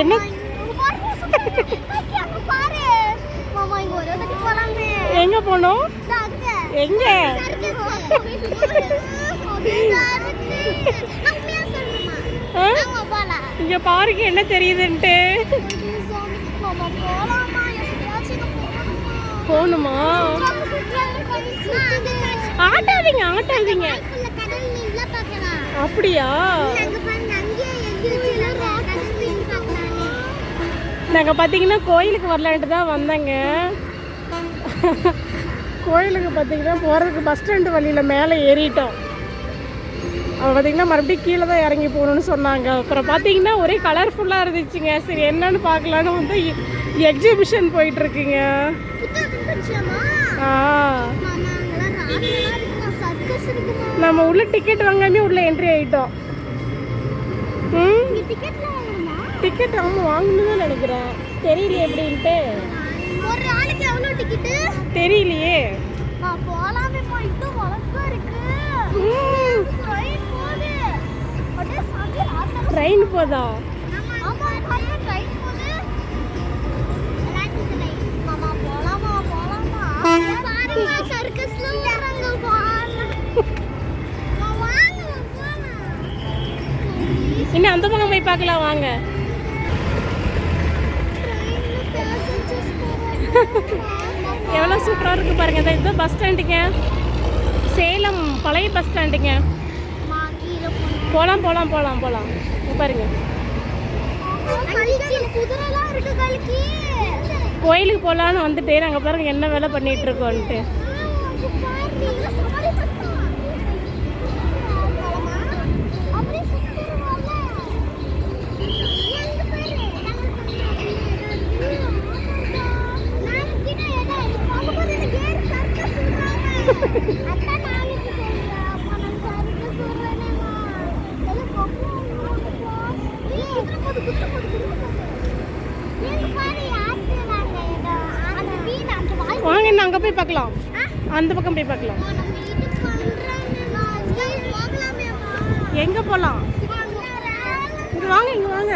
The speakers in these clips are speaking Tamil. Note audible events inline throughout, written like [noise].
என்ன? எங்க போனோம்? எங்க? இங்க பாருங்க என்ன தெரியுதுன்ட்டு. போகணுமா ஆட்டாதீங்க ஆட்டாதீங்க. அப்படியா? நாங்கள் பார்த்தீங்கன்னா கோயிலுக்கு வரலான்ட்டு தான் வந்தேங்க. கோயிலுக்கு பார்த்தீங்கன்னா போகிறதுக்கு பஸ் ஸ்டாண்டு வழியில் மேலே ஏறிட்டோம். அவ பார்த்தீங்கன்னா மறுபடியும் கீழே தான் இறங்கி போகணும்னு சொன்னாங்க. அப்புறம் பார்த்தீங்கன்னா ஒரே கலர்ஃபுல்லாக இருந்துச்சுங்க. சரி என்னன்னு பார்க்கலான்னு வந்து எக்ஸிபிஷன் போயிட்டுருக்குங்க. ஆ. நம்ம உள்ள டிக்கெட் வாங்காமே உள்ள என்ட்ரி ஆகிட்டோம் ம் டிக்கெட் ஆமாம் வாங்கணும்னு நினைக்கிறேன் தெரியலையே எப்படின்ட்டு. ஒரு ஆளுக்கு எவ்வளவு டிக்கெட்டு தெரியலையே. போலாமே போயிட்டு வழக்கம் இருக்கு. ட்ரெயின் போதா? இன்னும் அந்த பக்கம் போய் பார்க்கலாம் வாங்க. எவ்வளோ சூப்பராக இருக்கு பாருங்க. இந்த இதுதான் பஸ் ஸ்டாண்டுங்க சேலம் பழைய பஸ் ஸ்டாண்டுங்க போகலாம் போகலாம் போகலாம் போகலாம் பாருங்க. கோயிலுக்கு போகலான்னு வந்துட்டு நாங்கள் பாருங்க என்ன வேலை பண்ணிட்டு இருக்கோன்ட்டு அங்கே போய் பார்க்கலாம். அந்த பக்கம் போய் பார்க்கலாம். எங்கே போகலாம் இங்கே வாங்க இங்கே வாங்க.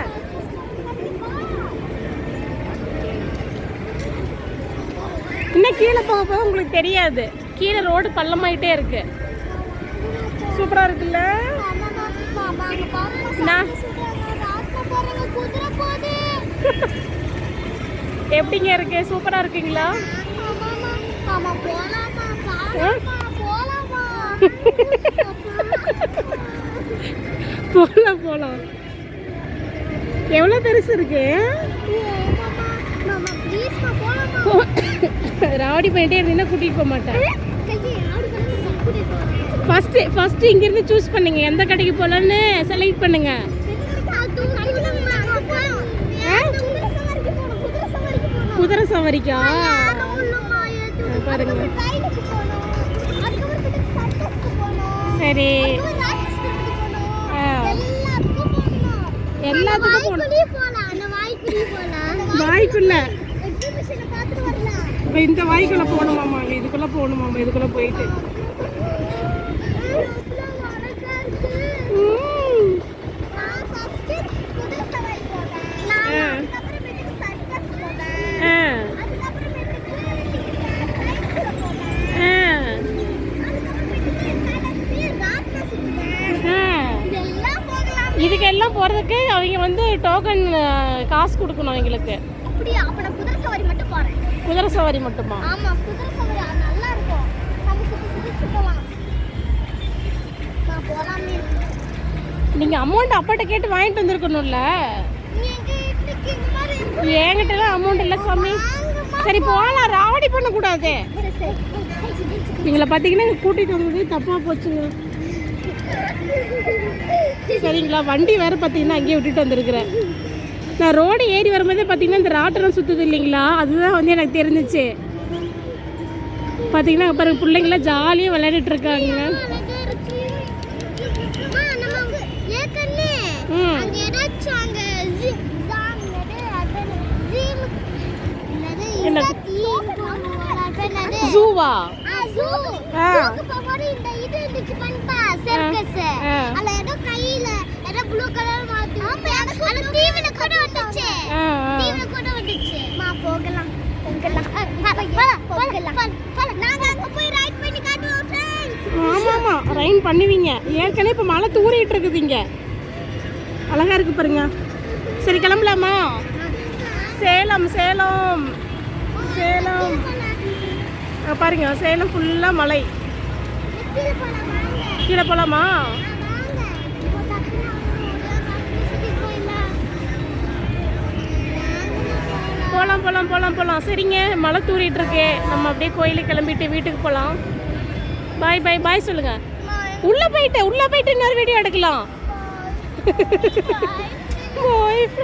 இன்னும் கீழே போக போக உங்களுக்கு தெரியாது. கீழே ரோடு பள்ளமாயிட்டே இருக்கு. சூப்பராக இருக்குல்ல? [laughs] எப்படிங்க இருக்கு? சூப்பராக இருக்குங்களா? போகலாம் போகலாம் எவ்வளோ பெருசு இருக்கு? ராவடி பண்ணிட்டே இருந்தீங்கன்னா கூட்டிகிட்டு போக மாட்டேன். ஃபஸ்ட்டு ஃபஸ்ட்டு இங்கேருந்து சூஸ் பண்ணுங்க. எந்த கடைக்கு போகலான்னு செலக்ட் பண்ணுங்க. குதிரை சவாரிக்கா? பாருங்க. சரி. ஆ, எல்லாத்துக்கும் போகணும். வாய்க்குள்ள. இந்த வாய்க்குள்ள போகணுமாமா இதுக்குள்ள போகணுமாமா இதுக்குள்ள போயிட்டு. அவங்க வந்து டோக்கன் காசு கொடுக்கணும் எங்களுக்கு அப்படியா? அப்ப நான் குதிரை சவாரி மட்டும் போறேன். குதிரை சவாரி மட்டுமா? ஆமா குதிரை சவாரி நல்லா இருக்கும். நம்ம சுத்தி சுத்தி போலாம். நான் போலாமே. நீங்கள் அமௌண்ட் அப்பாட்ட கேட்டு வாங்கிட்டு வந்திருக்கணும்ல. நீங்க இருக்கு. என்கிட்டலாம் அமௌண்ட் இல்லை சாமி. சரி போகலாம் ராவடி பண்ணக்கூடாது. எங்களை பார்த்தீங்கன்னா கூட்டிகிட்டு வந்ததே தப்பாக போச்சுங்க. சரிங்களா வண்டி வேறு பார்த்தீங்கன்னா அங்கேயே விட்டுட்டு வந்திருக்கிறேன். நான் ரோடு ஏறி வரும்போதே பார்த்தீங்கன்னா இந்த ராட்டனம் சுற்றுது இல்லைங்களா? அதுதான் வந்து எனக்கு தெரிஞ்சிச்சு. பார்த்தீங்கன்னா பாருங்க பிள்ளைங்களாம் ஜாலியாக விளையாடிட்டு இருக்காங்க? ஜூவா? ஆ, இது இருந்துச்சு ஏதோ கையில ஏதோ blue color மாத்தி- அந்த தீவன கூட வந்துச்சு. வந்துடுச்சு மா போகலாம் போகலாம். போகலாம். நாங்க அங்க போய் ரைட் பண்ணி காட்டுவோம் பண்ணுவீங்க. ஏற்கனவே இப்போ மழை தூறிட்டு இருக்குது இங்க. அழகா இருக்கு பாருங்க. சரி கிளம்பலாமா? சேலம் சேலம். சேலம். பாருங்க சேலம் ஃபுல்லாக மலை கீழே போகலாமா போகலாம் போகலாம் போகலாம் போகலாம் சரிங்க மழை தூறிட்டு இருக்கு நம்ம அப்படியே கோயிலுக்கு கிளம்பிட்டு வீட்டுக்கு போகலாம் பாய் பாய் பாய் சொல்லுங்க. உள்ள போயிட்டு உள்ள போயிட்டு இன்னொரு வீடியோ எடுக்கலாம். பாய் [laughs]